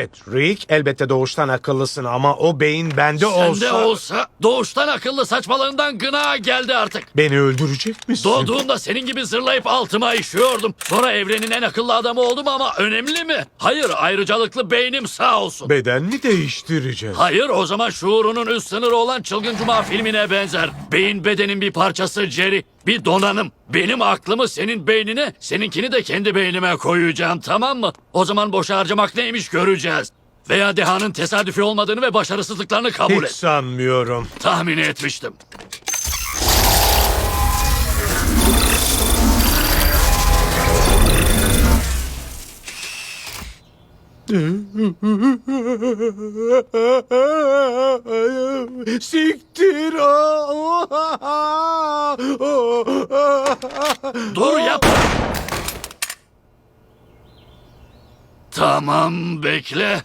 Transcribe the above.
Evet, Rick elbette doğuştan akıllısın ama o beyin bende olsa... Sende olsa doğuştan akıllı saçmalığından gına geldi artık. Beni öldürecek misin? Doğduğumda senin gibi zırlayıp altıma işiyordum. Sonra evrenin en akıllı adamı oldum ama önemli mi? Hayır ayrıcalıklı beynim sağ olsun. Beden mi değiştireceğiz? Hayır o zaman şuurunun üst sınırı olan Çılgın Cuma filmine benzer. Beyin bedenin bir parçası Jerry. Bir donanım. Benim aklımı senin beynine, seninkini de kendi beynime koyacağım tamam mı? O zaman boş harcamak neymiş göreceğiz. Veya dehanın tesadüfi olmadığını ve başarısızlıklarını kabul Hiç et. sanmıyorum. Tahmin etmiştim. Siktir. Dur yapma. Tamam bekle.